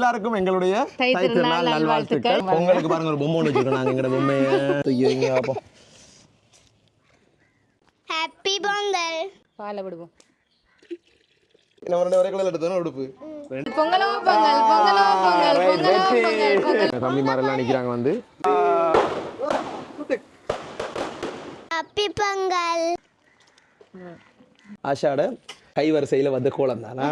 எல்லாருக்கும் எங்களுடைய தை திருநாள் நல்வாழ்த்துக்கள். பொங்கலுக்கு பாருங்க ஒரு பொம்மை ஒன்று வச்சிருக்கோம் நாங்கள் எங்களோட பொம்மையை. வைங்க பார்ப்போம் ஹாப்பி பொங்கல் பாலை விடுவோம் நம்ம ரெண்டு ஒரே கலர் எடுத்தோம் உடுப்பு? பொங்கலோ பொங்கல் பொங்கலோ பொங்கல் பொங்கலோ பொங்கல் பொங்கல். தம்பி எல்லாம் நிற்கிறாங்க வந்து. ஹாப்பி பொங்கல் ஆஷாட கைவரிசையில் வந்து கோலம் தானா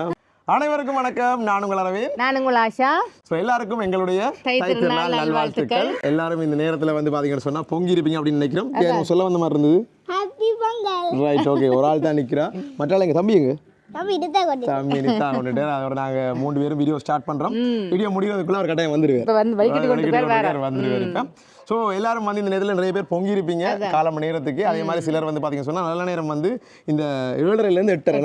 அனைவருக்கும் வணக்கம். நான் உங்கள் அரவிந்த். நான் உங்கள் ஆஷா. ஸோ எல்லாருக்கும் எங்களுடைய தை திருநாள் நல்வாழ்த்துக்கள். எல்லாரும் இந்த நேரத்தில் வந்து பார்த்தீங்கன்னு சொன்னால் பொங்கி இருப்பீங்க அப்படின்னு நினைக்கிறோம். சொல்ல வந்த மாதிரி இருந்தது? ஹாப்பி பொங்கல். ரைட் ஓகே ஒரு ஆள் தான் நிற்கிறா மற்ற ஆள் எங்கள் தம்பி எங்க? தம்பி நித்தா கொண்டுட்டு. அதோட நாங்கள் மூணு பேரும் வீடியோ ஸ்டார்ட் பண்ணுறோம் வீடியோ முடிகிறதுக்குள்ள ஒரு கட்டாயம் வந்துருவார். ஸோ எல்லாரும் வந்து இந்த நேரத்தில் நிறைய பேர் பொங்கி இருப்பீங்க. கால மணி நேரத்துக்கு அதே மாதிரி சிலர் வந்து பார்த்தீங்கன்னு சொன்னால் நல்ல நேரம் வந்து இந்த ஏழரைலேருந்து எட்டரை.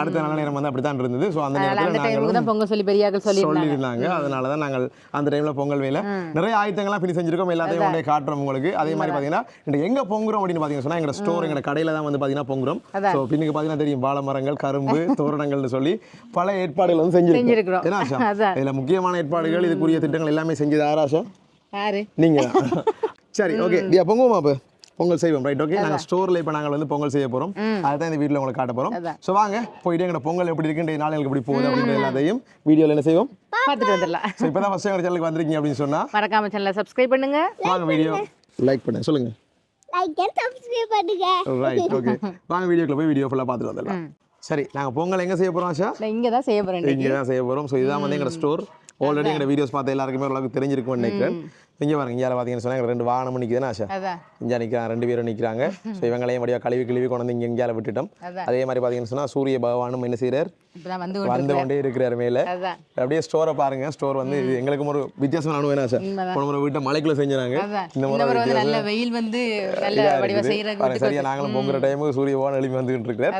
அடுத்த நல்ல நேரம் வந்து அப்படி தான் இருந்தது. ஸோ அந்த நேரத்தில் டைமுக்கு நாங்கள் தான் பொங்கல் சொல்லி பெரியாக்கள் சொல்லி சொல்லியிருந்தாங்க. அதனால தான் நாங்கள் அந்த டைமில் பொங்கல் வேலை. நிறைய ஆயத்தங்கள்லாம் பின்னி செஞ்சிருக்கோம். எல்லாத்தையும் கொண்டே காட்டுறோம் உங்களுக்கு. அதே மாதிரி பார்த்தீங்கன்னா இந்த எங்கே பொங்குறோம் அப்படின்னு பார்த்தீங்கன்னா சொன்னா எங்க ஸ்டோர் எங்க கடையில் தான் வந்து பார்த்தீங்கன்னா பொங்குறோம். ஸோ பின்னுக்கு பார்த்தீங்கன்னா தெரியும். வாழை மரங்கள் கரும்பு தோரணங்கள்னு சொல்லி பல ஏற்பாடுகள் வந்து செஞ்சிருக்கோம் செஞ்சிருக்கிறோம். இதில் முக்கியமான ஏற்பாடுகள் இதுக்குரிய திட்டங்கள் எல்லாமே செஞ்சது ஆராஷா நீங்க. சரி ஓகே தியா பொங்குவோமா அப்போ? பொங்கல் செய்வோம் ரைட் ஓகே நாங்கள் ஸ்டோரில் இப்போ நாங்கள் வந்து பொங்கல் செய்ய போகிறோம் அதுதான் இந்த வீட்டில் உங்களுக்கு காட்ட போகிறோம். ஸோ வாங்க போயிட்டு எங்களோட பொங்கல் எப்படி இருக்கு இன்றைய நாள் எப்படி போகுது அப்படின்ற எல்லாத்தையும் வீடியோவில் என்ன செய்வோம்? பார்த்துட்டு வந்துடலாம். ஸோ இப்போ தான் ஃபஸ்ட் எங்கள் சேனலுக்கு வந்திருக்கீங்க அப்படின்னு சொன்னால் மறக்காம சேனலை சப்ஸ்கிரைப் பண்ணுங்க. வாங்க வீடியோ லைக் பண்ணுங்க சொல்லுங்க. லைக் அண்ட் சப்ஸ்கிரைப் பண்ணுங்க. ரைட் ஓகே வாங்க வீடியோக்குள்ள போய் வீடியோ ஃபுல்லாக பார்த்துட்டு வந்துடலாம். சரி நாங்கள் பொங்கல் எங்கே செய்ய போகிறோம் ஆஷா? இங்கே தான் செய்ய போகிறேன் இங்கே தான் செய்ய போகிறோம் ஸோ இதுதான் வந்து எங்களோட ஸ்டோர் ஆல்ரெடி எங்களோட வீடியோஸ் பார்த்து எல்லாருக்குமே ஓரளவுக்கு தெரிஞ்சிருக்கும்னு நினைக்கிறேன் இங்கே பாருங்க இங்கே பார்த்தீங்கன்னு சொன்னால் எங்களுக்கு ரெண்டு வாகனம் நிற்குதுன்னு அதான். இங்கே நிற்கிறாங்க ரெண்டு பேரும் நிற்கிறாங்க ஸோ இவங்களையும் வடிவா கழுவி கழுவி கொண்டு வந்து இங்கே விட்டுட்டோம். அதே மாதிரி பார்த்தீங்கன்னு சொன்னால் சூரிய பகவானும் என்ன செய்கிறார் வந்து வந்து கொண்டே இருக்கிறார் மேலே. அப்படியே ஸ்டோரை பாருங்க ஸ்டோர் வந்து இது எங்களுக்கும் ஒரு வித்தியாசமான அனுபவம் என்ன சார். போன முறை வீட்டை மலைக்குள்ள செஞ்சாங்க இந்த முறை வந்து வித்தியாசம். நல்ல வெயில் வந்து சரியா நாங்களும் பொங்குற டைமுக்கு சூரிய பகவான் எழுப்பி வந்துகிட்டு இருக்கிறார்.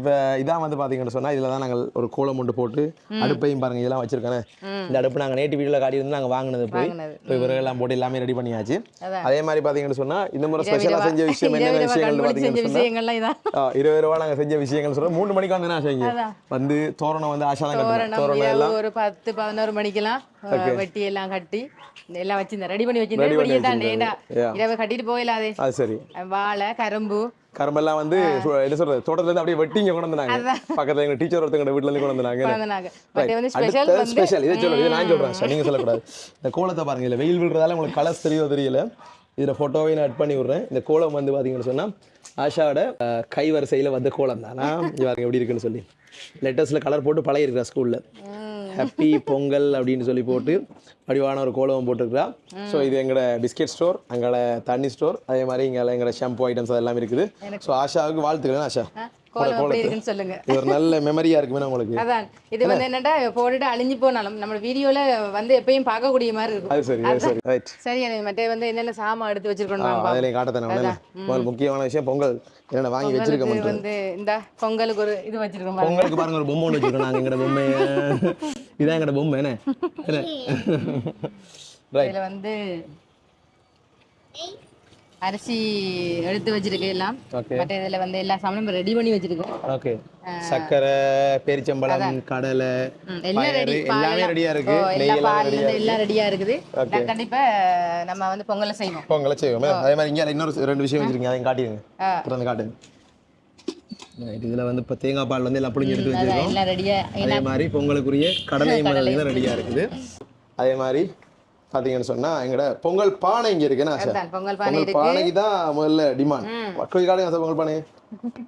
இப்போ இதான் வந்து பார்த்தீங்கன்னு சொன்னால் இதில் தான் நாங்கள் ஒரு கோலம் ஒன்று போட்டு அடுப்பையும் பாருங்க இதெல்லாம் வச்சிருக்கேன். இந்த அடுப்பு நாங்கள் நேற்று வீடியோவில் காட்டியிருந்து நாங்கள் வாங்கினது போய். இப்போ விறகெல்லாம் போட்டு எல்லாமே ரெடி பண்ணியாச்சு. அதே மாதிரி பார்த்தீங்கன்னு சொன்னால் இந்த முறை ஸ்பெஷலாக செஞ்ச விஷயம் என்னென்ன விஷயங்கள் பார்த்தீங்கன்னு சொன்னால் இருபது ரூபா நாங்கள் செஞ்ச விஷயங்கள் சொல்கிறோம் மூணு மணிக்கு வந்து நான் செய்யுங்க. வந்து தோரணம் வந்து ஆஷா தான் தோரணம் எல்லாம் ஒரு பத்து பதினோரு மணிக்கெல்லாம் வெட்டி எல்லாம் கட்டி எல்லாம் வச்சிருந்தேன். ரெடி பண்ணி வச்சிருந்தேன். பண்ணி தான். இரவு கட்டிட்டு போயிடாதே அது சரி. வாழை கரும்பு கரும்பெல்லாம் வந்து என்ன சொல்றது தோட்டத்துல இருந்து அப்படியே வெட்டி இங்க கொண்டு வந்தாங்க பக்கத்துல எங்க டீச்சர் ஒருத்தங்க வீட்ல இருந்து கொண்டு வந்தாங்க ஸ்பெஷல் இதை சொல்லுங்க இதை நான் சொல்றேன். நீங்க சொல்லக்கூடாது. இந்த கோலத்தை பாருங்க இல்ல வெயில் விழுறதால உங்களுக்கு கலர்ஸ் தெரியோ தெரியல. இதுல போட்டோவை நான் ஆட் பண்ணி விடுறேன். இந்த கோலம் வந்து பாத்தீங்கன்னு சொன்னா ஆஷாவோட அஹ், கை வரிசையில வந்த கோலம் தானா பாருங்க எப்படி இருக்குன்னு சொல்லி. லெட்டர்ஸ்ல கலர் போட்டு பழகிருக்கிறா ஸ்கூல்ல ஹாப்பி பொங்கல் அப்படின்னு சொல்லி போட்டு வடிவான ஒரு கோலம் போட்டிருக்கிறா. ஸோ இது எங்களோட பிஸ்கெட் ஸ்டோர் எங்களோட தண்ணி ஸ்டோர் அதே மாதிரி இங்கே எங்களோட ஷாம்பு ஐட்டம்ஸ் அதெல்லாம் இருக்குது. ஸோ ஆஷாவுக்கு வாழ்த்துக்கள் ஆஷா. கோலம் எப்படி இருக்குன்னு சொல்லுங்க. இது ஒரு நல்ல மெமரியா இருக்குமே உங்களுக்கு. அதான். இது வந்து என்னடா போட்டுட்டு அழிஞ்சு போனாலும் நம்ம வீடியோல வந்து எப்பயும் பார்க்கக்கூடிய மாதிரி இருக்கும். அது சரி அது சரி. ரைட் சரி அது மற்ற வந்து என்னென்ன சாமான் எடுத்து வச்சிருக்கணும் அதிலையும் காட்டத்தானே முக்கியமான விஷயம் பொங்கல். என்னென்ன வாங்கி வச்சிருக்க இது மாட்டோம் வந்து இந்த பொங்கலுக்கு ஒரு இது வச்சிருக்கோம். பொங்கலுக்கு பாருங்க ஒரு பொம்மை ஒன்று வச்சிருக்கோம் பொம்மை. இதான் எங்களோட பொம்மை என்ன? என்ன? ரைட் இதுல வந்து அரிசி எடுத்து வச்சிருக்கு எல்லாம் மற்ற இதுல வந்து எல்லா சாமானும் ரெடி பண்ணி வச்சிருக்கோம். ஓகே சர்க்கரை பேரிச்சம்பழம் கடலை எல்லாம் ரெடி எல்லாமே ரெடியா இருக்கு. எல்லா எல்லாம் பால் ரெடியா எல்லாம் ரெடியா இருக்குது. நான் கண்டிப்பா நம்ம வந்து பொங்கலை செய்வோம். பொங்கலை செய்வோமே. அதே மாதிரி இங்கே இன்னொரு ரெண்டு விஷயம் வச்சிருக்கீங்க. அதையும் காட்டிடுங்க. திறந்து காட்டுங்க. இதுல வந்து இப்போ தேங்காய் பால் வந்து எல்லாம் புளிஞ்சு எடுத்து வச்சிருக்கோம். அதே மாதிரி பொங்கலுக்குரிய கடலை. தான் ரெடியா இருக்குது. அதே மாதிரி பார்த்தீங்கன்னு சொன்னா எங்கட பொங்கல் பானை இங்க இருக்கு என்ன ஆசை. அதான் பொங்கல் பானை பானைக்கு தான் முதல்ல டிமாண்ட் மக்கள் காடுங்க சார் பொங்கல் பானை.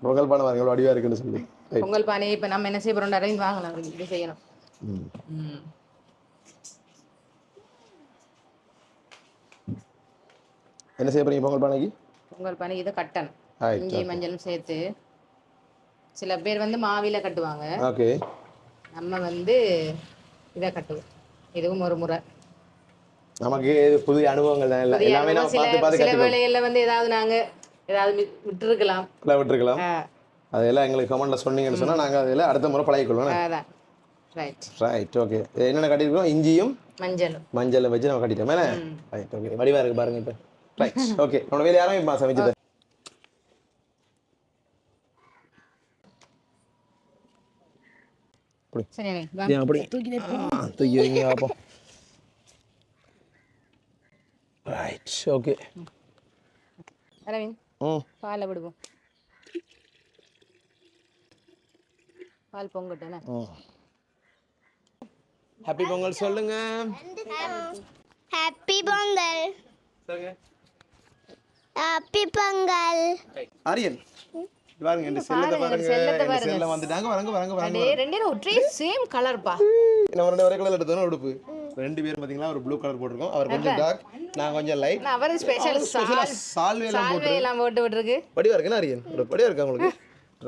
பொங்கல் பானை பாருங்க எவ்வளவு வடிவா இருக்குன்னு சொல்லி. பொங்கல் பானை இப்ப நம்ம என்ன செய்ய போறோம் அரவிந்த் வாங்கலாம் இது செய்யணும். என்ன செய்ய போறீங்க பொங்கல் பானைக்கு? பொங்கல் பானை இதை கட்டணும். இஞ்சி மஞ்சளும் சேர்த்து. சில பேர் வந்து மாவில கட்டுவாங்க. ஓகே நம்ம வந்து இதை கட்டுவோம். இதுவும் ஒரு முறை. நமக்கு புதிய அனுபவங்கள் தான். இல்லை எல்லாமே நம்ம பார்த்து பார்த்து சில வேளைகள்ல வந்து ஏதாவது நாங்க ஏதாவது விட்டுருக்கலாம். விட்டுருக்கலாம். ஆ, அதெல்லாம் எங்களுக்கு கமெண்ட்ல சொன்னீங்கன்னு சொன்னா நாங்க அதில் அடுத்த முறை பழகிக்கொள்வோம். அதான். ரைட் ரைட் ஓகே என்னென்ன கட்டியிருக்கோம்? இஞ்சியும் மஞ்சளும். மஞ்சளை வச்சு நம்ம கட்டிட்டோம். மேலே ரைட் ஓகே வடிவா இருக்கு பாருங்க இப்போ. ரைட் ஓகே நம்மளோட வேலை யாரும் இப்போ சமைச்சிட்டு அப்படி? தூக்கி வைங்க பார்ப்போம் ரைட் ஓகே அரவிந்த் ம் பாலை விடுவோம் பால் பொங்கட்டேண்ணே ம் ஹாப்பி பொங்கல் சொல்லுங்க ஹாப்பி பொங்கல் சொல்லுங்க ஹாப்பி பொங்கல் ஆரியன் பாருங்க இந்த செல்லத்தை பாருங்க செல்லத்தை செல்ல வந்துட்டாங்க வரங்க வரங்க வரங்க ரெண்டே ஒற்றே சேம் கலர்ப்பா நம்ம ரெண்டு ஒரே கலர் எடுத்தோம் உடுப்பு ரெண்டு பேரும் பாத்தீங்களா ஒரு ப்ளூ கலர் போட்டிருக்கோம். அவர் கொஞ்சம் டார்க் நான் கொஞ்சம் லைட் நான் அவர் ஸ்பெஷல் சால் சால்வே எல்லாம் சால்வே எல்லாம் போட்டு விட்டுருக்கு. படிவா இருக்குன்னா ஆரியன் ஒரு படிவா இருக்கா உங்களுக்கு?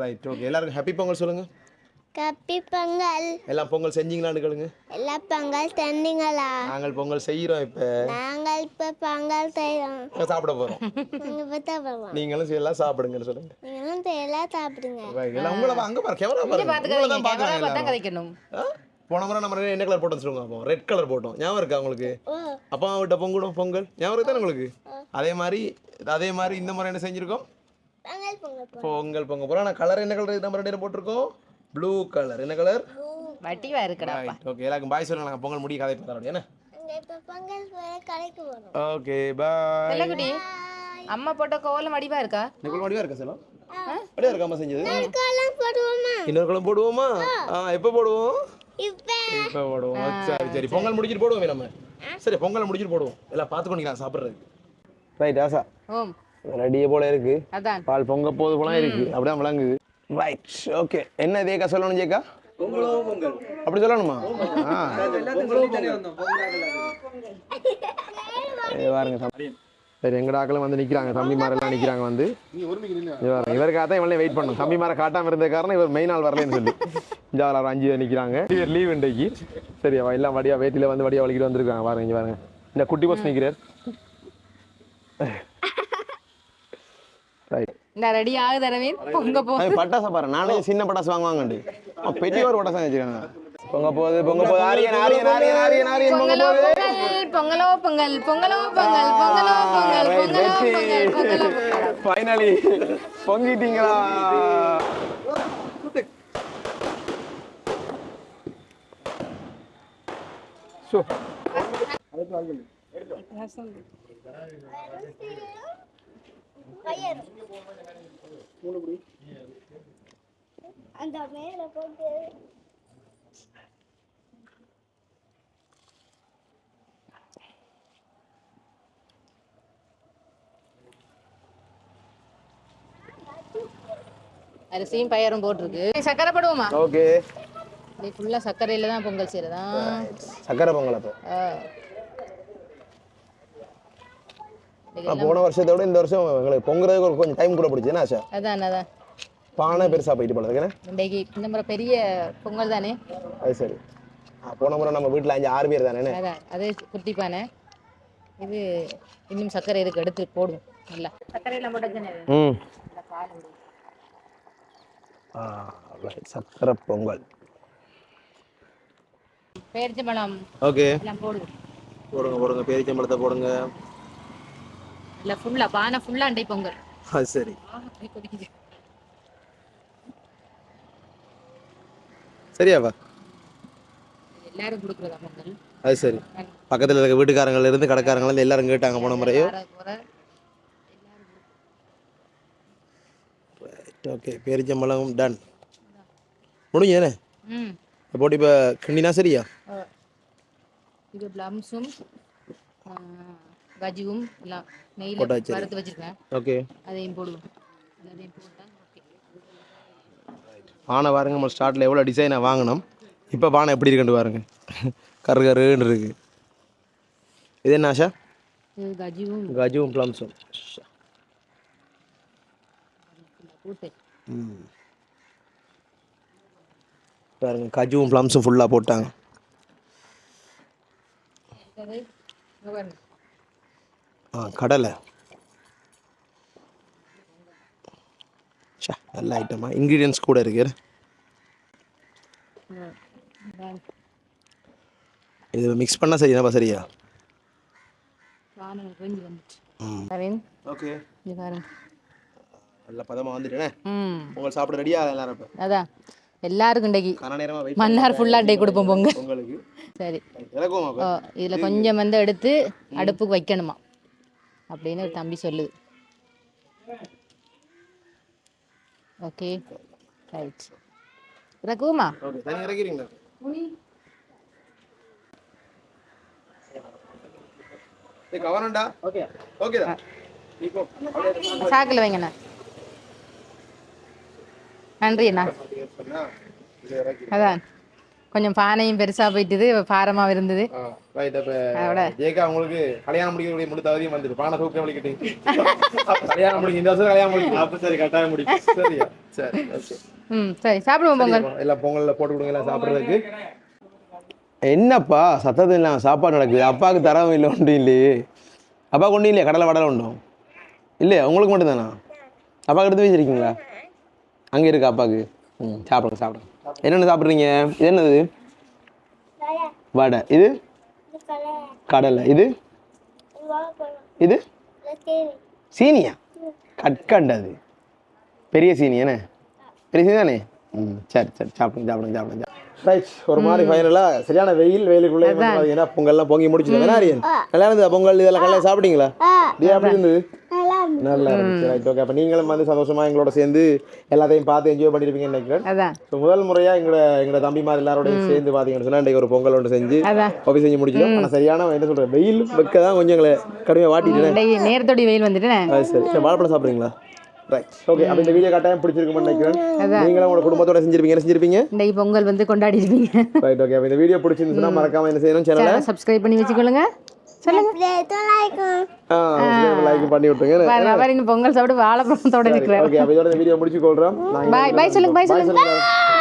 ரைட் ஓகே எல்லாருக்கும் ஹாப்பி பொங்கல் சொல்லுங்க. ஹாப்பி பொங்கல். எல்லாம் பொங்கல் செஞ்சீங்களான்னு கேளுங்க. எல்லா பொங்கல் தந்தீங்களா? நாங்கள் பொங்கல் செய்கிறோம் இப்போ. நாங்கள் இப்போ பொங்கல் நாங்கள் சாப்பிட போகிறோம் நாங்கள் இப்போ சாப்பிடுவோம் நீங்களும் எல்லாம் சாப்பிடுங்கன்னு சொல்லுங்க. நீங்களும் எல்லாம் சாப்பிடுங்க. எல்லாம் உங்களை அங்க பாரு கேமரா பாருங்க. தான் கேமரா பார்த்தா. கதைக்கணும்? போன முறை நம்ம என்ன கலர் போட்டோம் சொல்லுங்க அப்போ ரெட் கலர் போட்டோம். ஞாபகம் இருக்கா உங்களுக்கு? அப்பா விட்ட பொங்கலும் பொங்கல். ஞாபகம் இருக்கா உங்களுக்கு? அதே மாதிரி அதே மாதிரி இந்த முறை என்ன செஞ்சிருக்கோம்? பொங்கல் பொங்கல் பொங்கல். பொங்கல் போகிறோம் ஆனால் கலர் என்ன கலர் நம்ம ரெண்டு போட்டிருக்கோம். ப்ளூ கலர் என்ன கலர் வட்டிவா இருக்குடா ஓகே எல்லாருக்கும் பாய் சொல்லுங்க. நாங்கள் பொங்கல் முடி கதை பார்த்தா என்ன? ஓகே பாய் செல்லக்குடி அம்மா போட்ட கோலம் வடிவா இருக்கா? நிக்கல் வடிவா இருக்கா செல்லம்? வடிவா இருக்கா அம்மா செஞ்சது? கோலம் போடுவோமா? இன்னொரு குளம் போடுவோமா? ஆ எப்போ போடுவோம்? இப்போ? போடுவோம். சரி சரி. பொங்கல் முடிச்சிட்டு போடுவோமே நம்ம. சரி பொங்கல் முடிச்சிட்டு போடுவோம். எல்லாம் பார்த்து பண்ணிக்கலாம் சாப்பிட்றதுக்கு. ரைட் ஆசா. ஓம். ரெடியே போல இருக்கு. அதான். பால் பொங்க போது போல இருக்கு. அப்படியே விளங்குது. ரைட் ஓகே என்ன தேக்கா சொல்லணும் ஜேக்கா? அப்படி சொல்லணுமா? பாருங்க. சரி எங்கட ஆக்களும் வந்து நிக்கிறாங்க தம்பி எல்லாம் நிக்கிறாங்க வந்து. பாருங்க இவருக்காக தான் இவளே வெயிட் பண்ணும் தம்பி மாரை காட்டாம இருந்த காரணம் இவர் மெயின் ஆள் வரலன்னு சொல்லி. இங்க ஒரு அஞ்சு பேர் நிக்கிறாங்க. இவர் லீவ் இன்றைக்கு. சரி அவ எல்லாம் வடியா வேட்டியில வந்து வடியா வலிக்கிட்டு வந்திருக்காங்க. பாருங்க இங்க பாருங்க. இந்த குட்டி பஸ் நிக்கிறார். ரைட் ஆகுது பொங்க பட்டாசு பாரு. நானே சின்ன பட்டாசு வாங்குவாங்கண்டு. பெரிய ஒரு பட்டாசு வச்சிருக்காங்க. பொங்க போகுது பொங்க போகுது. ஆரியன் ஆரியன் ஆரியன் ஆரியன் ஆரியன் பொங்க பொங்கலோ போகுது. பொங்கல் பொங்கலோ பொங்கல் பொங்கலோ பொங்கல் பொங்கலோ பொங்கல் பொங்கலோ ஃபைனலி பொங்கிட்டீங்களா? சோ. அந்த மேலே போட்டு அரிசியும் பயரும் போட்டிருக்கு. சக்கரை போடுவோமா? ஓகே. நீ ஃபுல்லா சர்க்கரையில தான் பொங்கல் செய்யறதா சக்கரை பொங்கல் அப்போ. போன வருஷத்தை விட இந்த வருஷம் எங்களுக்கு பொங்குறதுக்கு கொஞ்சம் டைம் கூட பிடிச்சி என்ன ஆசா? அதான் அதான். பானை பெருசா போயிட்டு போல இருக்குண்ணே இன்றைக்கு இந்த முறை பெரிய பொங்கல் தானே? அது சரி. போன முறை நம்ம வீட்டில் அஞ்சு ஆறு பேர் தானே அதான் அது குட்டிப்பானை இது இன்னும் சர்க்கரை இதுக்கு எடுத்து போடுவோம் நல்லா. சர்க்கரையெல்லாம் போட்டு ம். சக்கரை பொங்கல். பேரிச்சம்பழம். ஓகே. போடுங்க போடுங்க பேரிச்சம்பழத்தை போடுங்க. இல்லை ஃபுல்லா பானை ஃபுல்லா அண்டை பொங்கல். அது சரி. சரியாவா எல்லாரும் கொடுக்குறதா பொங்கல்? அது சரி. பக்கத்தில் இருக்க வீட்டுக்காரங்கள்ல இருந்து கடைக்காரங்கள்ல இருந்து எல்லாரும் கேட்டாங்க போன முறையோ ஓகே பேரிச்சம்பழம் டன் முடிஞ்சேனே ம் போட்டு இப்போ கிண்டினா சரியா. இது பிளம்ஸும் கஜுவும் எல்லாம் நெய்யில். வறுத்து வச்சிருக்கேன் ஓகே அதையும் போடுவோம் பானை பாருங்க நம்ம ஸ்டார்ட்டில் எவ்வளோ டிசைனாக வாங்கினோம் இப்போ பானை எப்படி இருக்குன்னு பாருங்க கரு கருன்னு இருக்கு இது என்ன ஆஷா கஜுவும் கஜுவும் ப்ளம்ஸும் பாருங்க கஜுவும் ப்ளம்ஸும் ஃபுல்லாக போட்டாங்க. ஆ கடலை. நல்ல ஐட்டமா இன்க்ரீடியன்ஸ் கூட இருக்கு. இது மிக்ஸ் சரியாப்பா சரியா? அரவிந்த் ஓகே. நல்ல பதமாக வந்துட்டேனே. உங்களை சாப்பிட ரெடியாக எல்லாரும் இப்போ? அதான். எல்லாருக்கும் வெயிட் மன்னார் ஃபுல்லாக டே கொடுப்போம் பொங்கல். உங்களுக்கு சரி. இதில் கொஞ்சம் வந்து எடுத்து அடுப்புக்கு வைக்கணுமா? அப்படின்னு ஒரு தம்பி சொல்லுது. ஓகே. ரைட் இறக்குவோமா? இறக்கிறீங்களா? கவனம்டா. ஓகே. ஓகே தான் இப்போ அப்படியே சாக்கில் வைங்கண்ணா நன்றி அண்ணா. அதான். கொஞ்சம் பானையும் பெருசாக போயிட்டுது பாரமாக இருந்தது. ஆ ரைட் அப்ப அதோட. ஜேகா உங்களுக்கு கல்யாணம் முடிக்கக்கூடிய முழு தகுதியும் வந்துட்டு பானை தூக்க வலிக்கிட்டு கல்யாணம் இந்த வருஷம் கல்யாணம் முடிக்கும் அப்ப சரி கட்டாயம் முடிக்கும் சரியா? சரி ஓகே ம் சரி சாப்பிடுவோம் பொங்கல். எல்லாம் பொங்கல்ல போட்டு கொடுங்க எல்லாம் சாப்பிடுறதுக்கு. என்னப்பா சத்தத்தில் இல்லாம சாப்பாடு நடக்குது. அப்பாவுக்கு தரவும் இல்லை ஒன்றும் இல்லையே. அப்பா கொண்டு இல்லையா? கடலை வடலை உண்டும் இல்லையா? உங்களுக்கு மட்டும்தானா? அப்பாவுக்கு எடுத்து வச்சிருக்கீங்களா? அங்கே இருக்கு அப்பாவுக்கு ம் சாப்பிடுங்க சாப்பிடுங்க. என்னென்ன சாப்பிட்றீங்க? இது என்னது? வடை. இது? கடலை. இது? இது? சீனியா? கட்கண்டது பெரிய சீனி என்ன பெரிய சீனி தானே? ம் சரி சரி. சாப்பிடுங்க சாப்பிடுங்க சாப்பிடுங்க. ரைட் ஒரு மாதிரி ஃபைனலாக சரியான வெயில் வெயிலுக்குள்ளே ஏன்னா பொங்கல்லாம் பொங்கி முடிச்சுட்டு வேணா அரியன் நல்லா இருந்ததா பொங்கல் இதெல்லாம் கல்யாணம் சாப்பிட்டீங்களா? இது எப்படி இருந்தது? நல்லா இருந்துச்சு. ரைட் ஓகே அப்போ நீங்களும் வந்து சந்தோஷமா எங்களோட சேர்ந்து எல்லாத்தையும் பார்த்து என்ஜாய் பண்ணிருப்பீங்கன்னு நினைக்கிறேன். அதான். ஸோ முதல் முறையா எங்களோட எங்களோட தம்பிமார் எல்லாரோடையும் சேர்ந்து பார்த்தீங்கன்னு சொன்னா இன்றைக்கு ஒரு பொங்கல் ஒன்று செஞ்சு ஆஃபீஸ் செஞ்சு முடிச்சிடும் ஆனால் சரியான என்ன சொல்கிறேன் வெயில் வெக்க தான் கொஞ்சம் எங்களை கடுமையாக வாட்டிட்டு இன்றைக்கு நேரத்தோடி வெயில் வந்துட்டுனே. அது சரி. சரி வாழைப்பழம் சாப்பிட்றீங்களா? ரைட் ஓகே அப்போ இந்த வீடியோ கட்டாயம் பிடிச்சிருக்கும்னு நினைக்கிறேன். நீங்களும் உங்களோட குடும்பத்தோட செஞ்சிருப்பீங்க. செஞ்சிருப்பீங்க? இன்றைக்கு பொங்கல் வந்து கொண்டாடி இருப்பீங்க ரைட் ஓகே அப்போ இந்த வீடியோ பிடிச்சிருந்துச்சுன்னா மறக்காம என்ன செய்யணும் சேனலை சப்ஸ்கிரைப் பண்ணி வச்சுக்கொள்ளுங்க. பொங்கல் சாப்பிட்டு வாழைப்பழத்தோட இருக்கிறார் ஓகே அப்போ இதோட இந்த வீடியோ முடிச்சு கொள்றோம். பாய் பாய் சொல்லுங்க பாய் சொல்லுங்க. சொல்லுங்க.